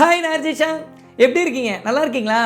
Hi நார்ஜிஷா எப்படி இருக்கீங்க? நல்லா இருக்கீங்களா?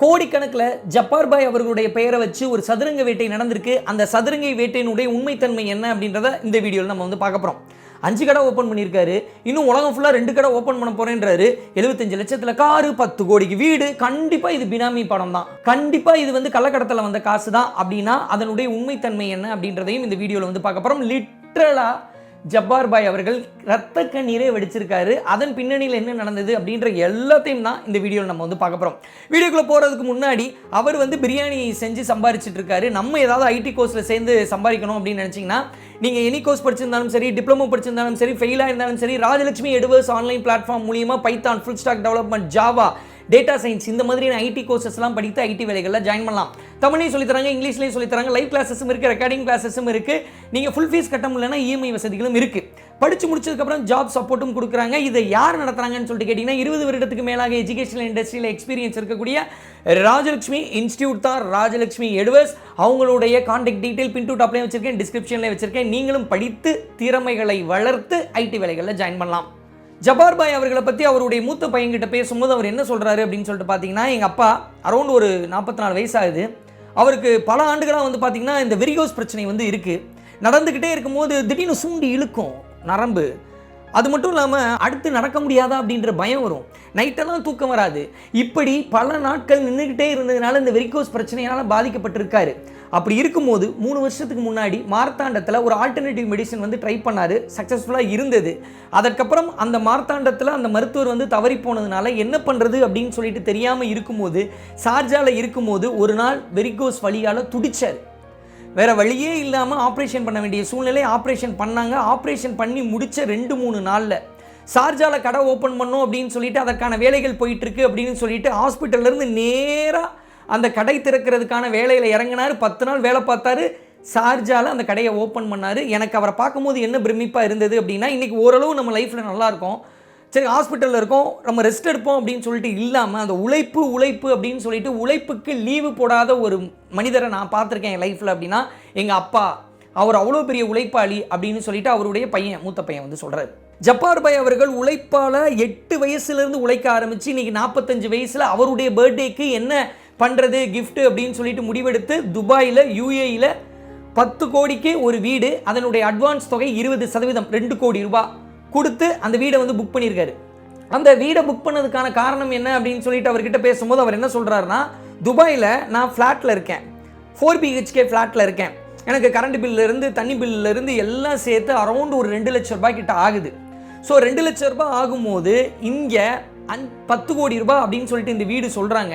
கோடிக்கணக்கில் ஜப்பார் பாய் அவர்களுடைய பெயரை வச்சு ஒரு சதுரங்க வேட்டை நடந்திருக்கு. அந்த சதுரங்கை வேட்டையினுடைய உண்மைத்தன்மை என்ன அப்படின்றத இந்த வீடியோவில் நம்ம வந்து பார்க்க போகிறோம் அஞ்சு கடை ஓப்பன் பண்ணியிருக்காரு. இன்னும் உலகம் ஃபுல்லாக ரெண்டு கடை ஓப்பன் பண்ண போறேன்றாரு. எழுபத்தஞ்சு லட்சத்தில் காரு பத்து கோடிக்கு வீடு. கண்டிப்பாக இது பினாமி படம் தான். கண்டிப்பாக இது வந்து கள்ளக்கடத்தில் வந்த காசு தான் அப்படின்னா அதனுடைய உண்மைத்தன்மை என்ன அப்படின்றதையும் இந்த வீடியோவில் வந்து பார்க்க போகிறோம் லிட்ரலாக ஜப்பார் பாய் அவர்கள் ரத்த கண்ணீரே வெடிச்சிருக்காரு. அதன் பின்னணியில் என்ன நடந்தது அப்படின்ற எல்லாத்தையும் தான் இந்த வீடியோவில் நம்ம வந்து பார்க்க போகிறோம் வீடியோக்குள்ளே போகிறதுக்கு முன்னாடி அவர் வந்து பிரியாணி செஞ்சு சம்பாரிச்சிட்டு இருக்காரு நம்ம ஏதாவது ஐடி கோர்ஸில் சேர்ந்து சம்பாதிக்கணும் அப்படின்னு நினச்சிங்கன்னா நீங்கள் எனி கோர்ஸ் படிச்சிருந்தாலும் சரி டிப்ளமோ படிச்சிருந்தாலும் சரி ஃபெயிலாக இருந்தாலும் சரி ராஜலட்சுமி எடுவர்ஸ் ஆன்லைன் பிளாட்ஃபார்ம் மூலியமாக Python full stack development Java data science இந்த மாதிரியான ஐடி கோர்சஸ்லாம் படித்து ஐடி வேலைகளில் ஜாயின் பண்ணலாம். தமிழையும் சொல்லித்தராங்க இங்கிலீஷ்லையும் சொல்லித்தராங்க லைவ் கிளாஸஸும் இருக்குது ரெக்கார்டிங் கிளாஸஸும் இருக்குது நீங்கள் ஃபுல் ஃபீஸ் கட்ட முடியலன்னா இஎம்ஐ வசதிகளும் இருக்குது படித்து முடிச்சதுக்கப்புறம் ஜாப் சப்போர்ட்டும் கொடுக்குறாங்க. இதை யார் நடத்துகிறாங்கன்னு சொல்லிட்டு கேட்டிங்கன்னா இருபது வருடத்துக்கு மேலாக எஜுகேஷனல் இண்டஸ்ட்ரியில் எக்ஸ்பீரியன்ஸ் இருக்கக்கூடிய ராஜலட்சுமி இன்ஸ்டியூட் தான் ராஜலட்சுமி எடுவர்ஸ் அவங்களுடைய கான்டாக்ட் டீட்டெயில் பின் டூ டாப்லேயும் வச்சிருக்கேன் டிஸ்கிரிப்ஷனில் வச்சுருக்கேன். நீங்களும் படித்து திறமைகளை வளர்த்து ஐடி வேலைகளில் ஜாயின் பண்ணலாம். ஜபார்பாய் அவர்களை பற்றி அவருடைய மூத்த பையன்கிட்ட பேசும்போது அவர் என்ன சொல்கிறாரு அப்படின்னு சொல்லிட்டு பார்த்தீங்கன்னா எங்கள் அப்பா அரௌண்ட் ஒரு நாற்பத்தி நாலு வயசாகுது. அவருக்கு பல ஆண்டுகளாக வந்து பார்த்தீங்கன்னா இந்த வெரிகோஸ் பிரச்சனை வந்து இருக்குது நடந்துக்கிட்டே இருக்கும்போது திடீர்னு சூண்டி இழுக்கும் நரம்பு. அது மட்டும் இல்லாமல் அடுத்து நடக்க முடியாதா அப்படின்ற பயம் வரும். நைட்டெல்லாம் தூக்கம் வராது. இப்படி பல நாட்கள் நின்றுக்கிட்டே இருந்ததுனால இந்த வெரிகோஸ் பிரச்சனையால் பாதிக்கப்பட்டிருக்காரு. அப்படி இருக்கும்போது மூணு வருஷத்துக்கு முன்னாடி மார்த்தாண்டத்தில் ஒரு ஆல்டர்னேட்டிவ் மெடிசன் வந்து ட்ரை பண்ணார். சக்ஸஸ்ஃபுல்லாக இருந்தது. அதற்கப்புறம் அந்த மார்த்தாண்டத்தில் அந்த மருத்துவர் வந்து தவறி போனதுனால என்ன பண்ணுறது அப்படின்னு சொல்லிட்டு தெரியாமல் இருக்கும்போது சார்ஜாவில் இருக்கும்போது ஒரு நாள் வெரிகோஸ் வழியால் துடிச்சார். வேற வழியே இல்லாமல் ஆப்ரேஷன் பண்ண வேண்டிய சூழ்நிலை ஆப்ரேஷன் பண்ணாங்க. ஆப்ரேஷன் பண்ணி முடித்த ரெண்டு மூணு நாளில் சார்ஜால கடை ஓப்பன் பண்ணோம் அப்படின்னு சொல்லிட்டு அதற்கான வேலைகள் போயிட்டு இருக்கு அப்படின்னு சொல்லிட்டு ஹாஸ்பிட்டல்லேருந்து நேராக அந்த கடை திறக்கிறதுக்கான வேலையில் இறங்கினார். பத்து நாள் வேலை பார்த்தாரு. சார்ஜால அந்த கடையை ஓப்பன் பண்ணார். எனக்கு அவரை பார்க்கும்போது என்ன பிரமிப்பாக இருந்தது அப்படின்னா இன்றைக்கி ஓரளவு நம்ம லைஃப்பில் நல்லாயிருக்கும் சரி ஹாஸ்பிட்டலில் இருக்கோம். நம்ம ரெஸ்ட் எடுப்போம் அப்படின்னு சொல்லிட்டு இல்லாமல் அந்த உழைப்பு உழைப்பு அப்படின்னு சொல்லிட்டு உழைப்புக்கு லீவு போடாத ஒரு மனிதரை நான் பார்த்துருக்கேன் என் லைஃப்பில் அப்படின்னா எங்கள் அப்பா. அவர் அவ்வளோ பெரிய உழைப்பாளி அப்படின்னு சொல்லிட்டு அவருடைய பையன் மூத்த பையன் வந்து சொல்கிறார் ஜப்பார் பாய் அவர்கள் உழைப்பால் எட்டு வயசுலேருந்து உழைக்க ஆரம்பித்து இன்னைக்கு நாற்பத்தஞ்சு வயசில் அவருடைய பர்த்டேக்கு என்ன பண்ணுறது கிஃப்ட்டு அப்படின்னு சொல்லிட்டு முடிவெடுத்து துபாயில் யூஏயில் பத்து கோடிக்கு ஒரு வீடு அதனுடைய அட்வான்ஸ் தொகை இருபது சதவீதம் ரெண்டு கோடி ரூபாய் கொடுத்து அந்த வீடை வந்து புக் பண்ணியிருக்காரு. அந்த வீடை புக் பண்ணதுக்கான காரணம் என்ன அப்படின்னு சொல்லிட்டு அவர்கிட்ட பேசும்போது அவர் என்ன சொல்கிறாருன்னா துபாயில் நான் ஃப்ளாட்டில் இருக்கேன். ஃபோர் பிஹெச்கே ஃப்ளாட்டில் இருக்கேன். எனக்கு கரண்ட் இருந்து தண்ணி பில்லிருந்து எல்லாம் சேர்த்து அரௌண்ட் ஒரு ரெண்டு லட்ச ரூபாய் கிட்ட ஆகுது. ஸோ ரெண்டு லட்ச ரூபாய் ஆகும்போது இங்கே அந் பத்து கோடி ரூபாய் அப்படின்னு சொல்லிட்டு இந்த வீடு சொல்கிறாங்க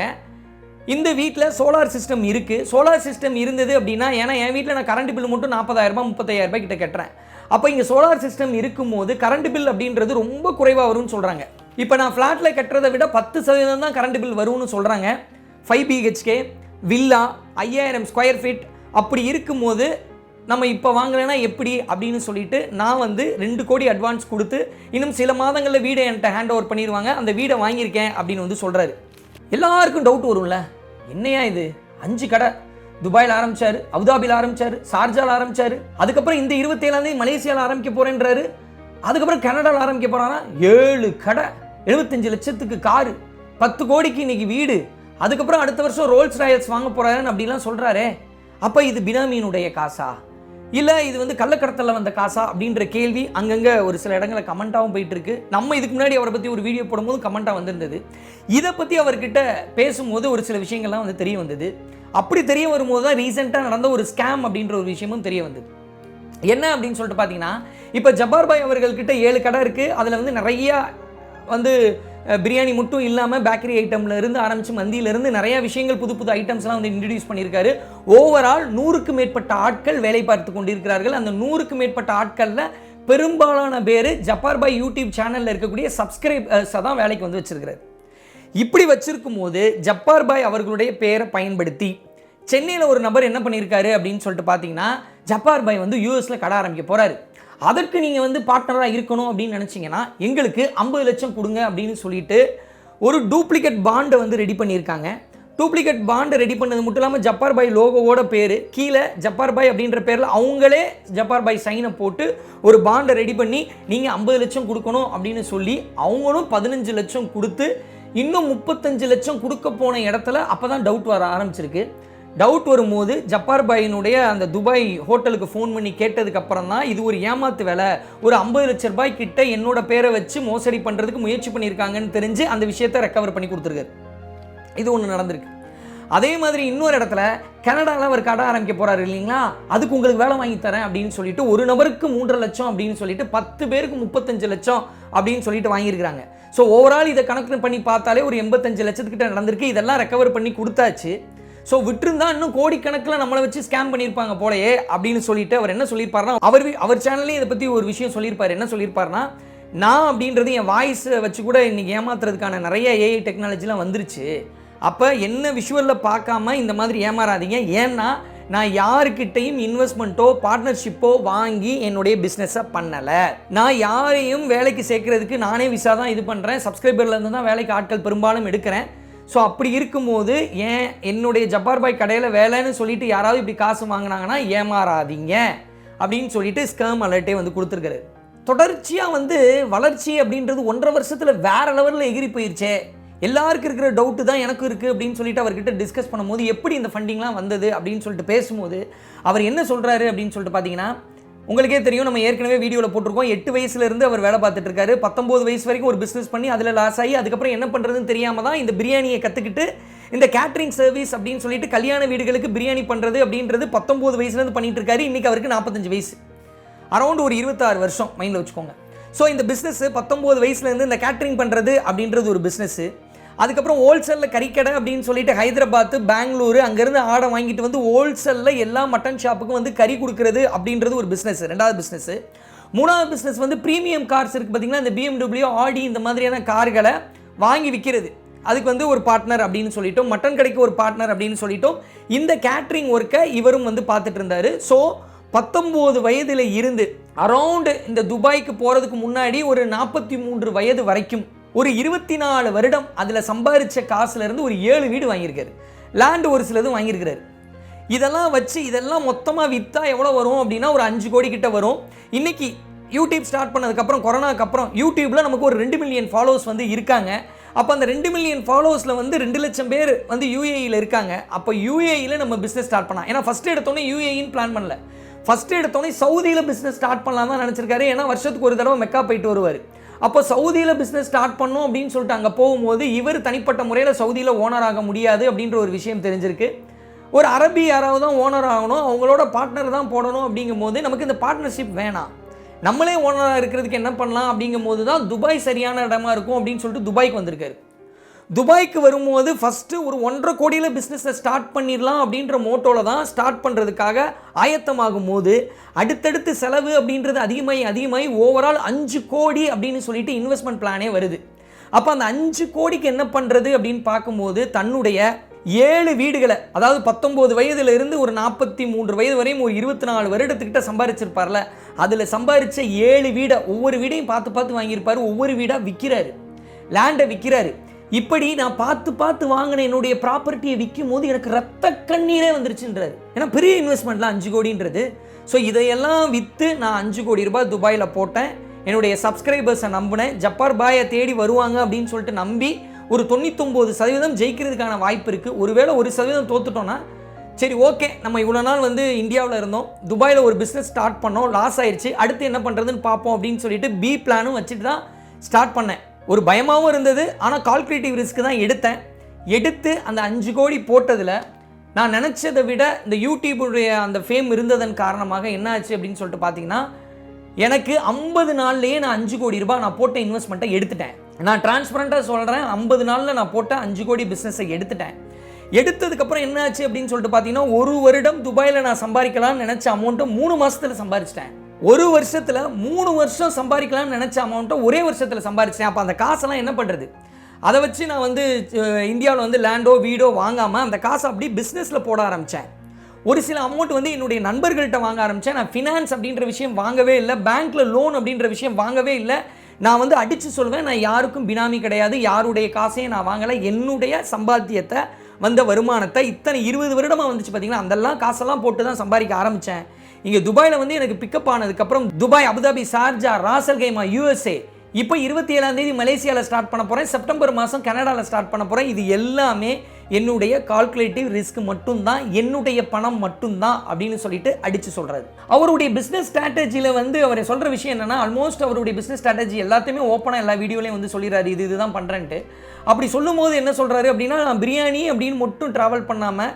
இந்த வீட்டில் சோலார் சிஸ்டம் இருக்குது சோலார் சிஸ்டம் இருந்தது அப்படின்னா ஏன்னா என் வீட்டில் நான் கரண்ட் பில் மட்டும் நாற்பதாயிரரூபா முப்பத்தாயிரரூபா முப்பத்தாயிரம் ரூபாய் கிட்ட கட்டுறேன். அப்போ இங்கே சோலார் சிஸ்டம் இருக்கும்போது கரண்ட் பில் அப்படின்றது ரொம்ப குறைவாக வரும்னு சொல்கிறாங்க இப்போ நான் ஃப்ளாட்டில் கட்டுறதை விட பத்து சதவீதம் தான் கரண்ட் பில் வரும்னு சொல்கிறாங்க ஃபைவ் பிஹெச்கே வில்லா ஐயாயிரம் ஸ்கொயர் ஃபீட் அப்படி இருக்கும்போது நம்ம இப்போ வாங்கலைன்னா எப்படி அப்படின்னு சொல்லிட்டு நான் வந்து ரெண்டு கோடி அட்வான்ஸ் கொடுத்து இன்னும் சில மாதங்களில் வீடை என்கிட்ட ஹேண்ட் ஓவர் பண்ணிடுவாங்க. அந்த வீடை வாங்கியிருக்கேன் அப்படின்னு வந்து சொல்கிறாரு எல்லாருக்கும் டவுட் வரும்ல. என்னையா இது? அஞ்சு கடை. துபாயில் ஆரம்பிச்சாரு அபுதாபியில் ஆரம்பிச்சாரு ஷார்ஜாவில் ஆரம்பிச்சாரு அதுக்கப்புறம் இந்த இருபத்தேழாந்தேதி மலேசியாவில் ஆரம்பிக்க போறேன்றாரு. அதுக்கப்புறம் கனடாவில் ஆரம்பிக்க போறானா ஏழு கடை. எழுபத்தஞ்சு லட்சத்துக்கு காரு. பத்து கோடிக்கு இன்னைக்கு வீடு. அதுக்கப்புறம் அடுத்த வருஷம் ரோல்ஸ் ராயல்ஸ் வாங்க போறாருன்னு அப்படிலாம் சொல்றாரே. அப்போ இது பினாமியினுடைய காசா? இல்லை இது வந்து கள்ளக்கடத்தலில் வந்த காசா அப்படின்ற கேள்வி அங்கங்கே ஒரு சில இடங்களில் கமெண்ட்டாகவும் போயிட்டு இருக்கு நம்ம இதுக்கு முன்னாடி அவரை பற்றி ஒரு வீடியோ போடும்போது கமெண்ட்டாக வந்திருந்தது. இதை பற்றி அவர்கிட்ட பேசும்போது ஒரு சில விஷயங்கள்லாம் வந்து தெரிய வந்தது. அப்படி தெரிய வரும்போது தான் ரீசெண்டாக நடந்த ஒரு ஸ்கேம் அப்படின்ற ஒரு விஷயமும் தெரிய வந்தது. என்ன அப்படின்னு சொல்லிட்டு பார்த்தீங்கன்னா இப்போ ஜப்பார் பாய் அவர்கள்கிட்ட ஏழு கடை இருக்குது அதில் வந்து நிறையா வந்து பிரியாணி மட்டும் இல்லாமல் பேக்கரி ஐட்டம்ல இருந்து ஆரம்பித்து மந்தியிலிருந்து நிறைய விஷயங்கள் புது புது ஐட்டம்ஸ்லாம் வந்து இன்ட்ரடியூஸ் பண்ணியிருக்காரு. ஓவரால் நூறுக்கு மேற்பட்ட ஆட்கள் வேலை பார்த்து கொண்டிருக்கிறார்கள். அந்த நூறுக்கு மேற்பட்ட ஆட்களில் பெரும்பாலான பேர் ஜப்பார் பாய் யூடியூப் சேனலில் இருக்கக்கூடிய சப்ஸ்கிரைபர்ஸை தான் வேலைக்கு வந்து வச்சிருக்கிறாரு. இப்படி வச்சிருக்கும் போது ஜப்பார் பாய் அவர்களுடைய பெயரை பயன்படுத்தி சென்னையில் ஒரு நபர் என்ன பண்ணியிருக்காரு அப்படின்னு சொல்லிட்டு பார்த்தீங்கன்னா ஜப்பார் பாய் வந்து யூஎஸில் கடை ஆரம்பிக்க போகிறாரு அதற்கு நீங்கள் வந்து பார்ட்னராக இருக்கணும் அப்படின்னு நினச்சிங்கன்னா எங்களுக்கு ஐம்பது லட்சம் கொடுங்க அப்படின்னு சொல்லிட்டு ஒரு டூப்ளிகேட் பாண்டை வந்து ரெடி பண்ணியிருக்காங்க. டூப்ளிகேட் பாண்டை ரெடி பண்ணது மட்டும் இல்லாமல் ஜப்பார் பாய் லோகோவோட பேர் கீழே ஜப்பார் பாய் அப்படின்ற பேரில் அவங்களே ஜப்பார் பாய் சைனை போட்டு ஒரு பாண்டை ரெடி பண்ணி நீங்கள் ஐம்பது லட்சம் கொடுக்கணும் அப்படின்னு சொல்லி அவங்களும் பதினஞ்சு லட்சம் கொடுத்து இன்னும் முப்பத்தஞ்சு லட்சம் கொடுக்க போன இடத்துல அப்போ தான் டவுட் வர ஆரம்பிச்சிருக்கு. டவுட் வரும்போது ஜப்பார் பாயினுடைய அந்த துபாய் ஹோட்டலுக்கு ஃபோன் பண்ணி கேட்டதுக்கு அப்புறம் தான் இது ஒரு ஏமாத்து வேலை. ஒரு ஐம்பது லட்ச ரூபாய் கிட்ட என்னோட பேரை வச்சு மோசடி பண்ணுறதுக்கு முயற்சி பண்ணியிருக்காங்கன்னு தெரிஞ்சு அந்த விஷயத்தை ரெக்கவர் பண்ணி கொடுத்துருக்காரு. இது ஒன்று நடந்திருக்கு. அதே மாதிரி இன்னொரு இடத்துல கனடாவில் அவர் கடை ஆரம்பிக்க போகிறாரு இல்லைங்களா? அதுக்கு உங்களுக்கு வேலை வாங்கி தரேன் அப்படின்னு சொல்லிட்டு ஒரு நபருக்கு மூன்றரை லட்சம் அப்படின்னு சொல்லிட்டு பத்து பேருக்கு முப்பத்தஞ்சு லட்சம் அப்படின்னு சொல்லிட்டு வாங்கியிருக்கிறாங்க. ஸோ ஓவரால் இதை கணக்கு பண்ணி பார்த்தாலே ஒரு எண்பத்தஞ்சு லட்சத்துக்கிட்ட நடந்திருக்கு. இதெல்லாம் ரெக்கவர் பண்ணி கொடுத்தாச்சு. ஸோ விட்டுருந்தா இன்னும் கோடிக்கணக்கில் நம்மளை வச்சு ஸ்கேம் பண்ணியிருப்பாங்க போலயே அப்படின்னு சொல்லிட்டு அவர் என்ன சொல்லியிருப்பாருன்னா அவர் அவர் சேனல்லையும் இதை பற்றி ஒரு விஷயம் சொல்லியிருப்பார். என்ன சொல்லியிருப்பாருன்னா நான் அப்படின்றது என் வாய்ஸை வச்சு கூட இன்றைக்கி ஏமாத்துறதுக்கான நிறைய ஏஐ டெக்னாலஜிலாம் வந்துருச்சு. அப்போ என்ன விஷுவலில் பார்க்காம இந்த மாதிரி ஏமாறாதீங்க. ஏன்னா நான் யாருக்கிட்டையும் இன்வெஸ்ட்மெண்ட்டோ பார்ட்னர்ஷிப்போ வாங்கி என்னுடைய பிஸ்னஸை பண்ணலை. நான் யாரையும் வேலைக்கு சேர்க்கறதுக்கு நானே விசா தான் இது பண்ணுறேன் சப்ஸ்கிரைபர்லேருந்து தான் வேலைக்கு ஆட்கள் பெரும்பாலும் எடுக்கிறேன். ஸோ அப்படி இருக்கும்போது ஏன் என்னுடைய ஜப்பார் பாய் கடையில் வேலைன்னு சொல்லிட்டு யாராவது இப்படி காசு வாங்கினாங்கன்னா ஏமாறாதீங்க அப்படின்னு சொல்லிட்டு ஸ்கேம் அலர்ட்டே வந்து கொடுத்துருக்காரு. தொடர்ச்சியாக வந்து வளர்ச்சி அப்படின்றது ஒன்றரை வருஷத்தில் வேற லெவலில் எகிரி போயிருச்சே. எல்லாருக்கும் இருக்கிற டவுட்டு தான் எனக்கும் இருக்குது அப்படின்னு சொல்லிட்டு அவர்கிட்ட டிஸ்கஸ் பண்ணும்போது எப்படி இந்த ஃபண்டிங்லாம் வந்தது அப்படின்னு சொல்லிட்டு பேசும்போது அவர் என்ன சொல்கிறாரு அப்படின்னு சொல்லிட்டு பார்த்தீங்கன்னா உங்களுக்கே தெரியும் நம்ம ஏற்கனவே வீடியோவில் போட்டிருக்கோம். எட்டு வயசுலேருந்து அவர் வேலை பார்த்துட்டு இருக்காரு. பத்தொம்போது வயசு வரைக்கும் ஒரு பிஸ்னஸ் பண்ணி அதில் லாஸ் ஆகி அதுக்கப்புறம் என்ன பண்ணுறதுன்னு தெரியாமல் தான் இந்த பிரியாணியை கற்றுக்கிட்டு இந்த கேட்ரிங் சர்வீஸ் அப்படின்னு சொல்லிட்டு கல்யாண வீடுகளுக்கு பிரியாணி பண்ணுறது அப்படின்றது பத்தொம்போது வயசுலேருந்து பண்ணிட்டு இருக்காரு. இன்றைக்கி அவருக்கு நாற்பத்தஞ்சு வயசு. அரௌண்ட் ஒரு இருபத்தாறு வருஷம் மைண்டில் வச்சுக்கோங்க. ஸோ இந்த பிஸ்னஸ் பத்தொம்போது வயசுலேருந்து இந்த கேட்ரிங் பண்ணுறது அப்படின்றது ஒரு பிஸ்னஸ்ஸு அதுக்கப்புறம் ஹோல்சேலில் கறிக்கடை அப்படின்னு சொல்லிட்டு ஹைதராபாத் பெங்களூரு அங்கேருந்து ஆடை வாங்கிட்டு வந்து ஹோல்சேலில் எல்லா மட்டன் ஷாப்புக்கும் வந்து கறி கொடுக்குறது அப்படின்றது ஒரு பிஸ்னஸ் ரெண்டாவது பிஸ்னஸ்ஸு மூணாவது பிஸ்னஸ் வந்து ப்ரீமியம் கார்ஸ் இருக்குது பார்த்தீங்கன்னா இந்த பிஎம்டபிள்யூ ஆடி இந்த மாதிரியான கார்களை வாங்கி விற்கிறது அதுக்கு வந்து ஒரு பார்ட்னர் அப்படின்னு சொல்லிட்டோம். மட்டன் கடைக்கு ஒரு பார்ட்னர் அப்படின்னு சொல்லிட்டோம். இந்த கேட்ரிங் ஒர்க்கை இவரும் வந்து பார்த்துட்டு இருந்தாரு. ஸோ பத்தொம்போது வயதில் இருந்து அரௌண்டு இந்த துபாய்க்கு போகிறதுக்கு முன்னாடி ஒரு நாற்பத்தி மூன்று வயது வரைக்கும் ஒரு இருபத்தி நாலு வருடம் அதில் சம்பாதிச்ச காசுலேருந்து ஒரு ஏழு வீடு வாங்கியிருக்காரு. லேண்டு ஒரு சிலதும் வாங்கியிருக்கிறாரு. இதெல்லாம் வச்சு இதெல்லாம் மொத்தமாக விற்றா எவ்வளோ வரும் அப்படின்னா ஒரு அஞ்சு கோடி கிட்ட வரும். இன்றைக்கி யூடியூப் ஸ்டார்ட் பண்ணதுக்கப்புறம் கொரோனாக்கு அப்புறம் யூடியூப்பில் நமக்கு ஒரு ரெண்டு மில்லியன் ஃபாலோவர்ஸ் வந்து இருக்காங்க. அப்போ அந்த ரெண்டு மில்லியன் ஃபாலோவர்ஸில் வந்து ரெண்டு லட்சம் பேர் வந்து யூஏஇயில் இருக்காங்க. அப்போ யூஏஇயில் நம்ம பிஸ்னஸ் ஸ்டார்ட் பண்ணலாம். ஏன்னா ஃபஸ்ட்டு எடுத்தோன்னே யூஏஇன்னு பிளான் பண்ணல. ஃபஸ்ட்டு எடுத்தோன்னே சவுதியில் பிஸ்னஸ் ஸ்டார்ட் பண்ணலாம் தான் நினச்சிருக்காரு. ஏன்னா வருஷத்துக்கு ஒரு தடவை மெக்கா போயிட்டு வருவார். அப்போ சவுதியில் பிஸ்னஸ் ஸ்டார்ட் பண்ணும் அப்படின்னு சொல்லிட்டு அங்கே போகும்போது இவர் தனிப்பட்ட முறையில் சவுதியில் ஓனர் ஆக முடியாது அப்படின்ற ஒரு விஷயம் தெரிஞ்சிருக்கு. ஒரு அரபி யாராவது தான் ஓனர் ஆகணும் அவங்களோட பார்ட்னர் தான் போடணும் அப்படிங்கும்போது நமக்கு இந்த பார்ட்னர்ஷிப் வேணாம். நம்மளே ஓனராக இருக்கிறதுக்கு என்ன பண்ணலாம் அப்படிங்கும்போது தான் துபாய் சரியான இடமா இருக்கும் அப்படின்னு சொல்லிட்டு துபாய்க்கு வந்திருக்காரு. துபாய்க்கு வரும்போது ஃபஸ்ட்டு ஒரு ஒன்றரை கோடியில் பிஸ்னஸை ஸ்டார்ட் பண்ணிடலாம் அப்படின்ற மோட்டோவில் தான் ஸ்டார்ட் பண்ணுறதுக்காக ஆயத்தமாகும் போது அடுத்தடுத்து செலவு அப்படின்றது அதிகமாகி அதிகமாகி ஓவரால் அஞ்சு கோடி அப்படின்னு சொல்லிட்டு இன்வெஸ்ட்மெண்ட் பிளானே வருது. அப்போ அந்த அஞ்சு கோடிக்கு என்ன பண்ணுறது அப்படின்னு பார்க்கும்போது தன்னுடைய ஏழு வீடுகளை அதாவது பத்தொம்போது வயதுலேருந்து ஒரு நாற்பத்தி மூன்று வயது வரையும் ஒரு இருபத்தி நாலு வருடத்துக்கிட்ட சம்பாரிச்சிருப்பார்ல அதில் சம்பாரித்த ஏழு வீடை ஒவ்வொரு வீடையும் பார்த்து பார்த்து வாங்கியிருப்பார் ஒவ்வொரு வீடாக விற்கிறாரு லேண்டை விற்கிறாரு இப்படி நான் பார்த்து பார்த்து வாங்கின என்னுடைய ப்ராப்பர்ட்டியை விற்கும் போது எனக்கு ரத்த கண்ணீரே வந்துருச்சுன்றாரு ஏன்னா பெரிய இன்வெஸ்ட்மெண்ட்லாம் அஞ்சு கோடின்றது. ஸோ இதையெல்லாம் விற்று நான் அஞ்சு கோடி ரூபாய் துபாயில் போட்டேன். என்னுடைய சப்ஸ்கிரைபர்ஸை நம்பினேன். ஜப்பார் பாயை தேடி வருவாங்க அப்படின்னு சொல்லிட்டு நம்பி ஒரு தொண்ணூத்தொம்பது சதவீதம் ஜெயிக்கிறதுக்கான வாய்ப்பு இருக்குது ஒருவேளை ஒரு சதவீதம் தோத்துட்டோன்னா சரி ஓகே நம்ம இவ்வளோ நாள் வந்து இந்தியாவில் இருந்தோம். துபாயில் ஒரு பிஸ்னஸ் ஸ்டார்ட் பண்ணோம். லாஸ் ஆயிடுச்சு அடுத்து என்ன பண்ணுறதுன்னு பார்ப்போம் அப்படின்னு சொல்லிட்டு பி பிளானும் வச்சுட்டு தான் ஸ்டார்ட் பண்ணேன். ஒரு பயமாகவும் இருந்தது ஆனால் கால்குலேட்டிவ் ரிஸ்க் தான் எடுத்தேன். எடுத்து அந்த அஞ்சு கோடி போட்டதில் நான் நினச்சதை விட இந்த யூடியூபுடைய அந்த ஃபேம் இருந்ததன் காரணமாக என்ன ஆச்சு அப்படின்னு சொல்லிட்டு பார்த்தீங்கன்னா எனக்கு ஐம்பது நாள்லேயே நான் அஞ்சு கோடி ரூபாய் நான் போட்ட இன்வெஸ்ட்மெண்ட்டை எடுத்துட்டேன். நான் டிரான்ஸ்பரண்ட்டாக சொல்கிறேன் ஐம்பது நாளில் நான் போட்ட அஞ்சு கோடி பிஸ்னஸை எடுத்துட்டேன். எடுத்ததுக்கப்புறம் என்ன ஆச்சு அப்படின்னு சொல்லிட்டு பார்த்தீங்கன்னா ஒரு வருடம் துபாயில் நான் சம்பாதிக்கலாம்னு நினச்ச அமௌண்ட்டை மூணு மாதத்தில் சம்பாரிச்சிட்டேன் ஒரு வருஷத்தில் மூணு வருஷம் சம்பாதிக்கலாம்னு நினச்ச அமௌண்ட்டை ஒரே வருஷத்தில் சம்பாரிச்சேன் அப்போ அந்த காசெல்லாம் என்ன பண்ணுறது அதை வச்சு நான் வந்து இந்தியாவில் வந்து லேண்டோ வீடோ வாங்காமல் அந்த காசை அப்படி பிஸ்னஸில் போட ஆரம்பித்தேன் ஒரு சில அமௌண்ட் வந்து என்னுடைய நண்பர்கள்ட்ட வாங்க ஆரம்பித்தேன் நான் ஃபினான்ஸ் அப்படின்ற விஷயம் வாங்கவே இல்லை. பேங்க்கில் லோன் அப்படின்ற விஷயம் வாங்கவே இல்லை. நான் வந்து அடித்து சொல்வேன் நான் யாருக்கும் பினாமி கிடையாது. யாருடைய காசையும் நான் வாங்கலை. என்னுடைய சம்பாத்தியத்தை வந்த வருமானத்தை இத்தனை இருபது வருடமாக வந்துச்சு பார்த்தீங்களா அதெல்லாம் காசெல்லாம் போட்டு தான் சம்பாதிக்க ஆரம்பித்தேன் இங்கே துபாயில் வந்து எனக்கு பிக்கப் ஆனதுக்கப்புறம் Dubai Abu Dhabi Sharjah Ras al Khaimah USA இப்போ இருபத்தி ஏழாம் தேதி மலேசியாவில் ஸ்டார்ட் பண்ண போகிறேன் செப்டம்பர் மாதம் கனடாவில் ஸ்டார்ட் பண்ண போகிறேன் இது எல்லாமே என்னுடைய கால்குலேட்டிவ் ரிஸ்க் மட்டும்தான் என்னுடைய பணம் மட்டும்தான் அப்படின்னு சொல்லிட்டு அடித்து சொல்கிறாரு அவருடைய பிஸ்னஸ் ஸ்ட்ராட்டஜியில் வந்து அவர் சொல்கிற விஷயம் என்னென்னா ஆல்மோஸ்ட் அவருடைய பிஸ்னஸ் ஸ்ட்ராட்டஜி எல்லாத்தையுமே ஓப்பனாக எல்லா வீடியோலையும் வந்து சொல்லிடுறாரு. இது இதுதான் பண்ணுறேன்ட்டு அப்படி சொல்லும் போது என்ன சொல்கிறாரு அப்படின்னா நான் பிரியாணி அப்படின்னு மட்டும் ட்ராவல் பண்ணாமல்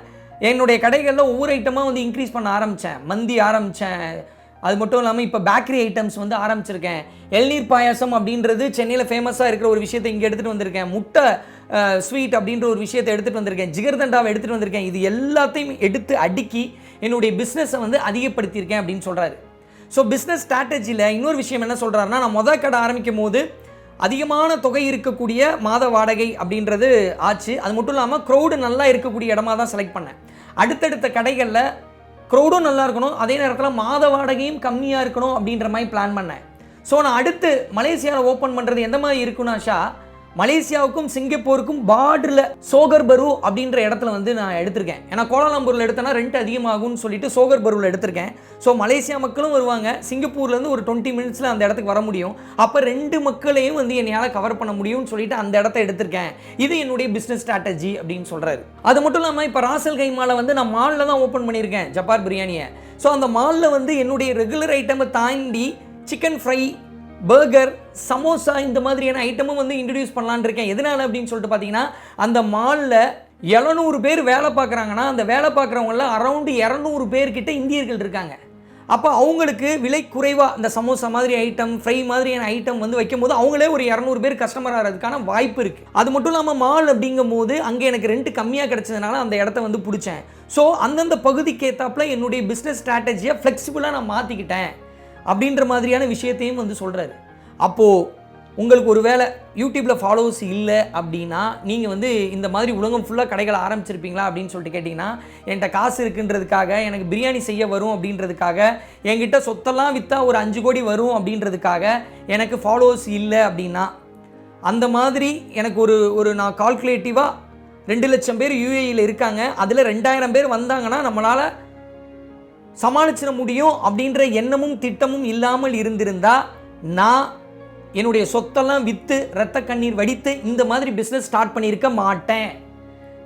என்னுடைய கடைகளில் ஒவ்வொரு ஐட்டமாக வந்து இன்க்ரீஸ் பண்ண ஆரம்பித்தேன் மந்தி ஆரம்பித்தேன் அது மட்டும் இல்லாமல் இப்போ பேக்கரி ஐட்டம்ஸ் வந்து ஆரம்பிச்சிருக்கேன். எள்நீர் பாயாசம் அப்படின்றது சென்னையில் ஃபேமஸாக இருக்கிற ஒரு விஷயத்தை இங்கே எடுத்துகிட்டு வந்திருக்கேன். முட்டை ஸ்வீட் அப்படின்ற ஒரு விஷயத்தை எடுத்துகிட்டு வந்திருக்கேன். ஜிகர்தண்டாவை எடுத்துகிட்டு வந்திருக்கேன். இது எல்லாத்தையும் எடுத்து அடுக்கி என்னுடைய பிஸ்னஸை வந்து அதிகப்படுத்தியிருக்கேன் அப்படின்னு சொல்கிறாரு ஸோ பிஸ்னஸ் ஸ்ட்ராட்டஜியில் இன்னொரு விஷயம் என்ன சொல்கிறாருன்னா நான் மொதல் கடை ஆரம்பிக்கும் போது அதிகமான தொகை இருக்கக்கூடிய மாத வாடகை அப்படின்றது ஆச்சு. அது மட்டும் இல்லாமல் க்ரௌடு நல்லா இருக்கக்கூடிய இடமா தான் செலக்ட் பண்ணேன். அடுத்தடுத்த கடைகளில் க்ரௌடும் நல்லா இருக்கணும். அதே நேரத்தில் மாத வாடகையும் கம்மியாக இருக்கணும் அப்படின்ற மாதிரி பிளான் பண்ணேன். ஸோ நான் அடுத்து மலேசியாவில் ஓப்பன் பண்ணுறது எந்த மாதிரி இருக்குன்னா மலேசியாவுக்கும் சிங்கப்பூருக்கும் பார்டரில் சோகர்பரு அப்படின்ற இடத்துல வந்து நான் எடுத்திருக்கேன். ஏன்னா கோலாலம்பூரில் எடுத்தேன்னா ரெண்ட் அதிகமாகும்னு சொல்லிட்டு சோகர்பருவில் எடுத்திருக்கேன். ஸோ மலேசியா மக்களும் வருவாங்க. சிங்கப்பூர்லேருந்து ஒரு டுவெண்ட்டி மினிட்ஸில் அந்த இடத்துக்கு வர முடியும். அப்போ ரெண்டு மக்களையும் வந்து என்னையால் கவர் பண்ண முடியும்னு சொல்லிட்டு அந்த இடத்த எடுத்திருக்கேன். இது என்னுடைய பிஸ்னஸ் ஸ்ட்ராட்டஜி அப்படின்னு சொல்கிறாரு அது மட்டும் இல்லாமல் இப்போ ராசல் கைமால வந்து நான் மாலில் தான் ஓப்பன் பண்ணியிருக்கேன் ஜப்பார் பிரியாணியை. ஸோ அந்த மாலில் வந்து என்னுடைய ரெகுலர் ஐட்டமை தாண்டி சிக்கன் ஃப்ரை பர்கர் சமோசா இந்த மாதிரியான ஐட்டமும் வந்து இன்ட்ரடியூஸ் பண்ணலான் இருக்கேன். எதனால அப்படின்னு சொல்லிட்டு பார்த்தீங்கன்னா அந்த மாலில் எழுநூறு பேர் வேலை பார்க்குறாங்கன்னா அந்த வேலை பார்க்குறவங்கள அரௌண்டு இரநூறு பேர்கிட்ட இந்தியர்கள் இருக்காங்க. அப்போ அவங்களுக்கு விலை குறைவாக இந்த சமோசா மாதிரி ஐட்டம் ஃப்ரை மாதிரியான ஐட்டம் வந்து வைக்கும்போது அவங்களே ஒரு இரநூறு பேர் கஸ்டமர் ஆகிறதுக்கான வாய்ப்பு இருக்குது அது மட்டும் இல்லாமல் மால் அப்படிங்கும் போது அங்கே எனக்கு ரெண்ட் கம்மியாக கிடச்சதுனால அந்த இடத்த வந்து பிடிச்சேன். ஸோ அந்தந்த பகுதிக்கு ஏற்றாப்புல என்னுடைய பிஸ்னஸ் ஸ்ட்ராட்டஜியை ஃப்ளெக்சிபிளாக நான் மாற்றிக்கிட்டேன் அப்படின்ற மாதிரியான விஷயத்தையும் வந்து சொல்கிறாரு அப்போது உங்களுக்கு ஒரு வேளை யூடியூப்பில் ஃபாலோவர்ஸ் இல்லை அப்படின்னா நீங்கள் வந்து இந்த மாதிரி உலகம் ஃபுல்லாக கடைகளை ஆரம்பிச்சிருப்பீங்களா அப்படின்னு சொல்லிட்டு கேட்டிங்கன்னா என்கிட்ட காசு இருக்குன்றதுக்காக எனக்கு பிரியாணி செய்ய வரும் அப்படின்றதுக்காக என்கிட்ட சொத்தெல்லாம் விற்றா ஒரு அஞ்சு கோடி வரும் அப்படின்றதுக்காக எனக்கு ஃபாலோவர்ஸ் இல்லை அப்படின்னா அந்த மாதிரி எனக்கு ஒரு ஒரு நான் கால்குலேட்டிவாக ரெண்டு லட்சம் பேர் யூஏயில் இருக்காங்க அதில் ரெண்டாயிரம் பேர் வந்தாங்கன்னா நம்மளால் சமாளிச்சிட முடியும் அப்படின்ற எண்ணமும் திட்டமும் இல்லாமல் இருந்திருந்தா நான் என்னுடைய சொத்தெல்லாம் விற்று ரத்த கண்ணீர் வடித்து இந்த மாதிரி பிஸ்னஸ் ஸ்டார்ட் பண்ணியிருக்க மாட்டேன்.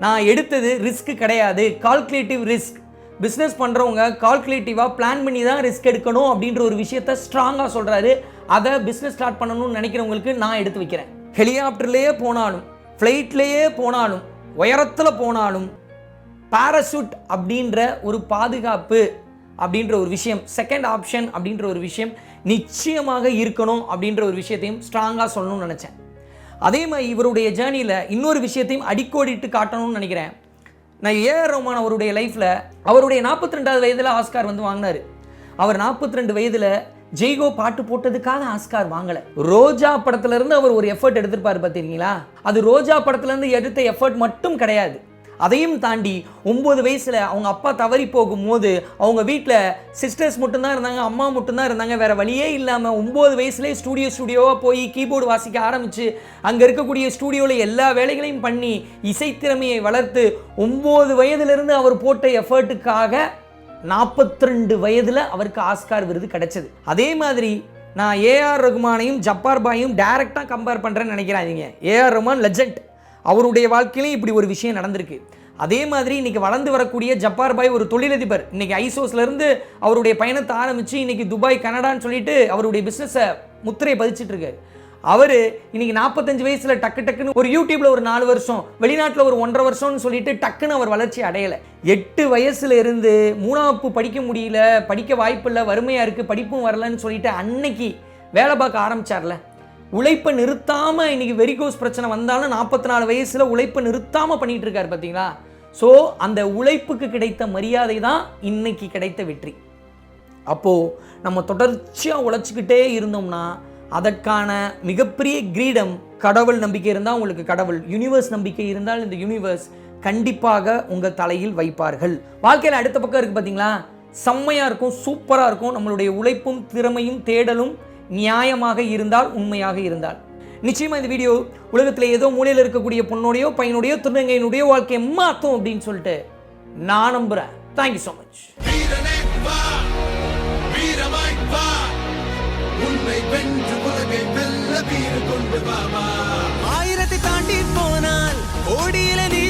நான் எடுத்தது ரிஸ்க் கிடையாது. கால்குலேட்டிவ் ரிஸ்க் பிஸ்னஸ் பண்ணுறவங்க கால்குலேட்டிவாக பிளான் பண்ணி தான் ரிஸ்க் எடுக்கணும் அப்படின்ற ஒரு விஷயத்த ஸ்ட்ராங்காக சொல்கிறாரு அதை பிஸ்னஸ் ஸ்டார்ட் பண்ணணும்னு நினைக்கிறவங்களுக்கு நான் எடுத்து வைக்கிறேன். ஹெலிகாப்டர்லேயே போனாலும் ஃப்ளைட்லேயே போனாலும் உயரத்தில் போனாலும் பாராசூட் அப்படின்ற ஒரு பாதுகாப்பு அப்படின்ற ஒரு விஷயம் செகண்ட் ஆப்ஷன் அப்படின்ற ஒரு விஷயம் நிச்சயமாக இருக்கணும் அப்படின்ற ஒரு விஷயத்தையும் ஸ்ட்ராங்காக சொல்லணும்னு நினச்சேன். அதே மாதிரி இவருடைய ஜேர்னியில் இன்னொரு விஷயத்தையும் அடிக்கோடிட்டு காட்டணும்னு நினைக்கிறேன். நான் ஏஆர் ரஹ்மான் அவருடைய லைஃப்பில் அவருடைய நாற்பத்தி ரெண்டாவது வயதில் ஆஸ்கார் வந்து வாங்கினார். அவர் நாற்பத்தி ரெண்டு வயதில் ஜெய்கோ பாட்டு போட்டதுக்காக ஆஸ்கார் வாங்கலை. ரோஜா படத்துலேருந்து அவர் ஒரு எஃபர்ட் எடுத்திருப்பார் பார்த்தீங்களா அது ரோஜா படத்துலேருந்து எடுத்த எஃபர்ட் மட்டும் கிடையாது. அதையும் தாண்டி ஒம்பது வயசில் அவங்க அப்பா தவறி போகும்போது அவங்க வீட்டில் சிஸ்டர்ஸ் மட்டும்தான் இருந்தாங்க அம்மா மட்டும்தான் இருந்தாங்க. வேறு வழியே இல்லாமல் ஒம்பது வயசுலேயே ஸ்டூடியோ ஸ்டூடியோவாக போய் கீபோர்டு வாசிக்க ஆரம்பித்து அங்கே இருக்கக்கூடிய ஸ்டூடியோவில் எல்லா வேலைகளையும் பண்ணி இசைத்திறமையை வளர்த்து ஒம்பது வயதுலேருந்து அவர் போட்ட எஃபர்ட்டுக்காக நாற்பத்தி ரெண்டு வயதில் அவருக்கு ஆஸ்கார் விருது கிடைச்சது. அதே மாதிரி நான் ஏஆர் ரகுமானையும் ஜப்பார் பாயும் டைரெக்டாக கம்பேர் பண்ணுறேன்னு நினைக்கிறாதீங்க. ஏஆர் ரகுமான் லெஜண்ட் அவருடைய வாழ்க்கையிலையும் இப்படி ஒரு விஷயம் நடந்திருக்கு. அதே மாதிரி இன்னைக்கு வளர்ந்து வரக்கூடிய ஜப்பார் பாய் ஒரு தொழிலதிபர். இன்னைக்கு ஐசோஸ்லேருந்து அவருடைய பயணத்தை ஆரம்பித்து இன்னைக்கு துபாய் கனடான்னு சொல்லிட்டு அவருடைய பிஸ்னஸை முத்திரை பதிச்சிட்டு இருக்காரு. அவர் இன்னைக்கு நாற்பத்தஞ்சு வயசில் டக்கு டக்குன்னு ஒரு யூடியூப்பில் ஒரு நாலு வருஷம் வெளிநாட்டில் ஒரு ஒன்றரை வருஷம்னு சொல்லிட்டு டக்குன்னு அவர் வளர்ச்சி அடையலை. எட்டு வயசுல இருந்து மூணாப்பு படிக்க முடியல படிக்க வாய்ப்பில்லை வறுமையாக இருக்குது படிப்பும் வரலன்னு சொல்லிட்டு அன்னைக்கு வேலை பார்க்க ஆரம்பிச்சார்ல. உழைப்பை நிறுத்தாமல் இன்னைக்கு வெரிகோஸ் பிரச்சனை வந்தாலும் நாற்பத்தி நாலு வயசில் உழைப்பை நிறுத்தாமல் பண்ணிட்டு இருக்காரு பார்த்தீங்களா ஸோ அந்த உழைப்புக்கு கிடைத்த மரியாதை தான் இன்னைக்கு கிடைத்த வெற்றி. அப்போது நம்ம தொடர்ச்சியாக உழைச்சிக்கிட்டே இருந்தோம்னா அதற்கான மிகப்பெரிய கிரீடம் கடவுள் நம்பிக்கை இருந்தால் உங்களுக்கு கடவுள் யூனிவர்ஸ் நம்பிக்கை இருந்தால் இந்த யூனிவர்ஸ் கண்டிப்பாக உங்கள் தலையில் வைப்பார்கள். வாழ்க்கையில் அடுத்த பக்கம் இருக்குது பார்த்தீங்களா செம்மையாக இருக்கும் சூப்பராக இருக்கும். நம்மளுடைய உழைப்பும் திறமையும் தேடலும் நியாயமாக இருந்தால் உண்மையாக இருந்தால். நிச்சயமாக இந்த வீடியோ உலகத்தில் ஏதோ மூலையில் இருக்கக்கூடிய பொண்ணுடையோ பையனுடையோ திருநங்கையினுடைய வாழ்க்கையை மாற்றும் அப்படின்னு சொல்லிட்டு நான் நம்புகிறேன் தேங்க்யூ ஸோ மச் வென்று உலகை வெல்ல வீறு கொண்டு ஆயிரத்தை தாண்டி போனால் கோடியில நீதான்